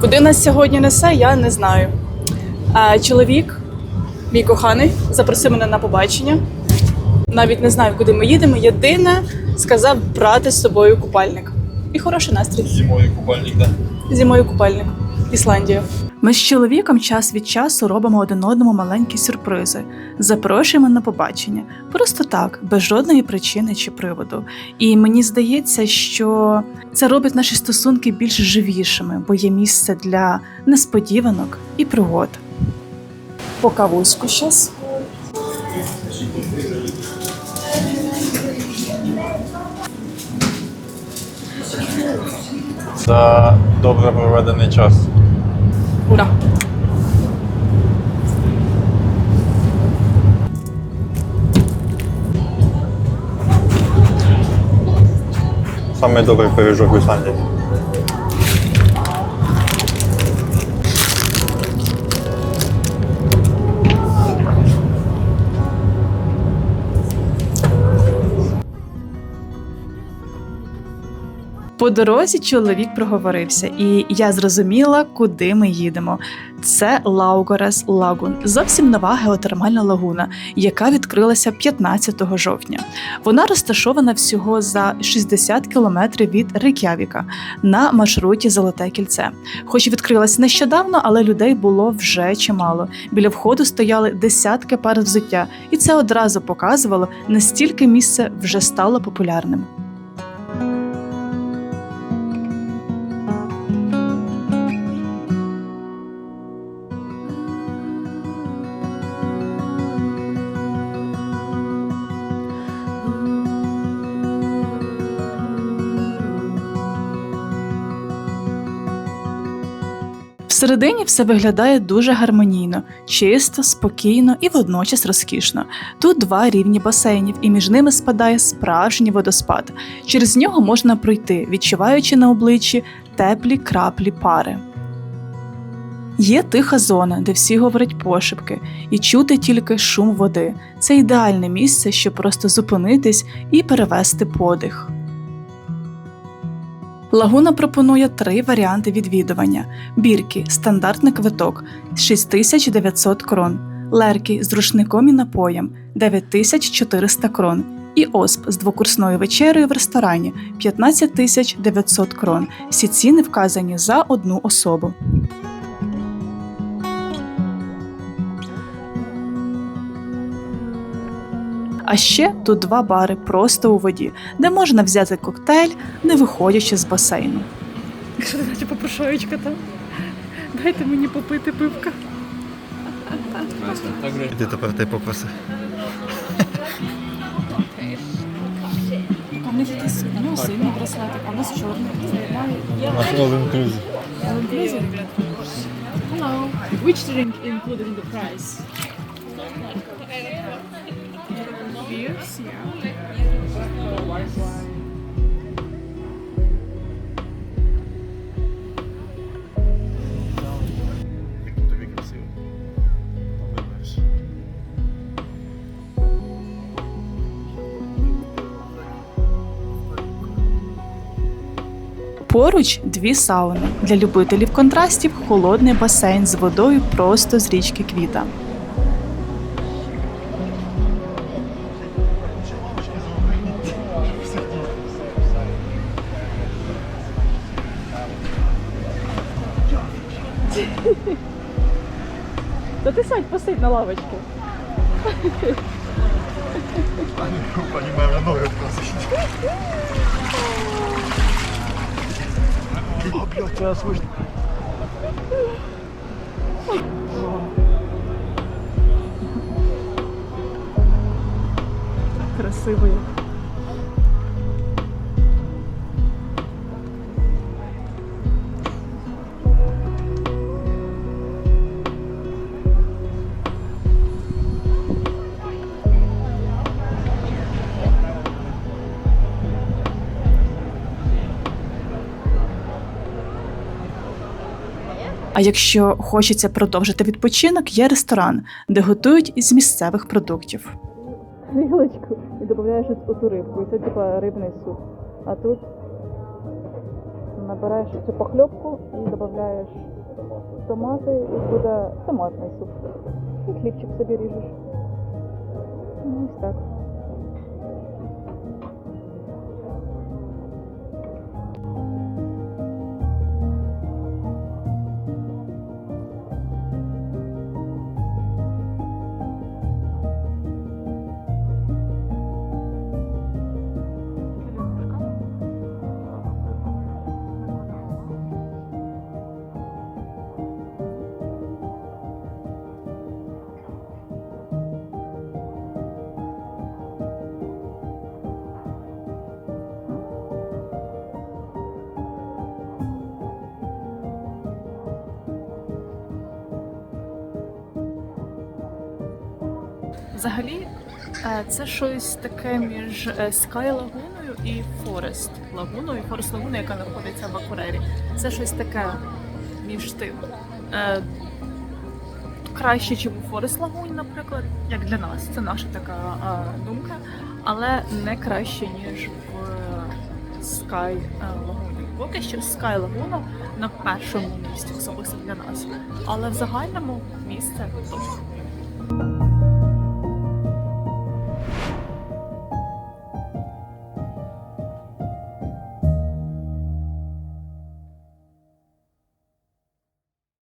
Куди нас сьогодні несе, я не знаю. А чоловік, мій коханий, запросив мене на побачення. Навіть не знаю, куди ми їдемо. Єдине сказав брати з собою купальник. І хороший настрій. Зимою купальник, да? Зимою купальник. Ісландія. Ми з чоловіком час від часу робимо один одному маленькі сюрпризи, запрошуємо на побачення, просто так, без жодної причини чи приводу. І мені здається, що це робить наші стосунки більш живішими, бо є місце для несподіванок і пригод. По кавуську щас. За добре проведений час. sicura. Sam je il prvi žog u sanjeti. По дорозі чоловік проговорився, і я зрозуміла, куди ми їдемо. Це Лаугорес Лагун, зовсім нова геотермальна лагуна, яка відкрилася 15 жовтня. Вона розташована всього за 60 кілометрів від Рейк'явіка на маршруті Золоте кільце. Хоч відкрилась нещодавно, але людей було вже чимало. Біля входу стояли десятки пар взуття, і це одразу показувало, настільки місце вже стало популярним. Всередині все виглядає дуже гармонійно, чисто, спокійно і водночас розкішно. Тут два рівні басейнів, і між ними спадає справжній водоспад. Через нього можна пройти, відчуваючи на обличчі теплі краплі пари. Є тиха зона, де всі говорять пошепки, і чути тільки шум води. Це ідеальне місце, щоб просто зупинитись і перевести подих. Лагуна пропонує три варіанти відвідування: бірки стандартний квиток 6900 крон, лерки з рушником і напоєм 9400 крон. І ОСП з двокурсною вечерею в ресторані 15900 крон. Всі ціни вказані за одну особу. А ще тут два бари просто у воді, де можна взяти коктейль, не виходячи з басейну. Що ти попрошоєчка там? Дайте мені попити пивка. Іди тепер ти попроси. В них якийсь ну, синій браслетик, а в нас чорний. Наш all inclusive. Hello. Which drink included in the price? Yeah. Поруч дві сауни. Для любителів контрастів холодний басейн з водою просто з річки Квіта. Та ти сядь, посидь на лавочці. Пані мене ноги просить. Красивий. А якщо хочеться продовжити відпочинок, є ресторан, де готують із місцевих продуктів. Вілочку і додаєш у рибку. І це типа рибний суп. А тут набираєш цю похльопку і додаєш томати і буде томатний суп. І хлібчик собі ріжеш. Ну, ось так. Взагалі, е, це щось таке між е, Sky Лагуною і Forest Лагуною, Forest Лагуна, яка знаходиться в Акурері. Це щось таке між тим. Е, Краще, ніж у Forest Лагуні, наприклад, як для нас, це наша така думка, але не краще, ніж в Sky Лагуні. Поки що Sky Лагуна на першому місці, особисто для нас. Але в загальному місце топ.